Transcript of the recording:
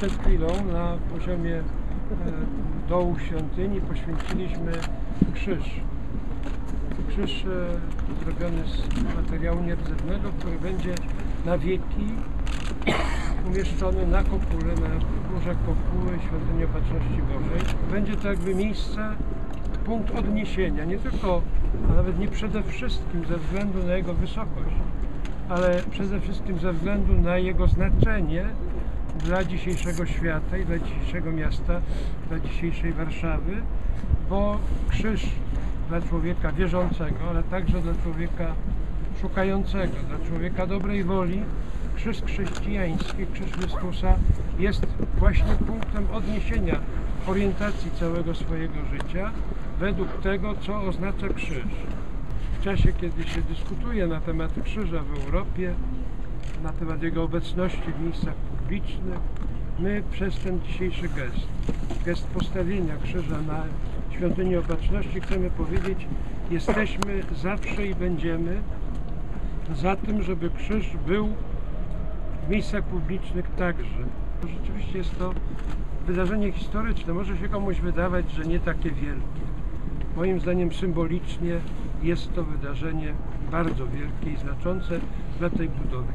przed chwilą na poziomie e, dołu świątyni poświęciliśmy krzyż. Krzyż e, zrobiony z materiału nierdzewnego, który będzie na wieki umieszczony na kopule, na górze kopuły Świątyni Opatrzności Bożej. Będzie to jakby miejsce, punkt odniesienia, nie tylko, a nawet nie przede wszystkim ze względu na jego wysokość, ale przede wszystkim ze względu na jego znaczenie dla dzisiejszego świata i dla dzisiejszego miasta, dla dzisiejszej Warszawy, bo krzyż dla człowieka wierzącego, ale także dla człowieka szukającego, dla człowieka dobrej woli, krzyż chrześcijański, krzyż Chrystusa jest właśnie punktem odniesienia orientacji całego swojego życia według tego, co oznacza krzyż. W czasie, kiedy się dyskutuje na temat krzyża w Europie, na temat jego obecności w miejscach publicznych, my przez ten dzisiejszy gest, gest postawienia krzyża na świątyni opatrzności chcemy powiedzieć, jesteśmy zawsze i będziemy za tym, żeby krzyż był w miejscach publicznych także. Rzeczywiście jest to wydarzenie historyczne. Może się komuś wydawać, że nie takie wielkie. Moim zdaniem symbolicznie jest to wydarzenie bardzo wielkie i znaczące dla tej budowy.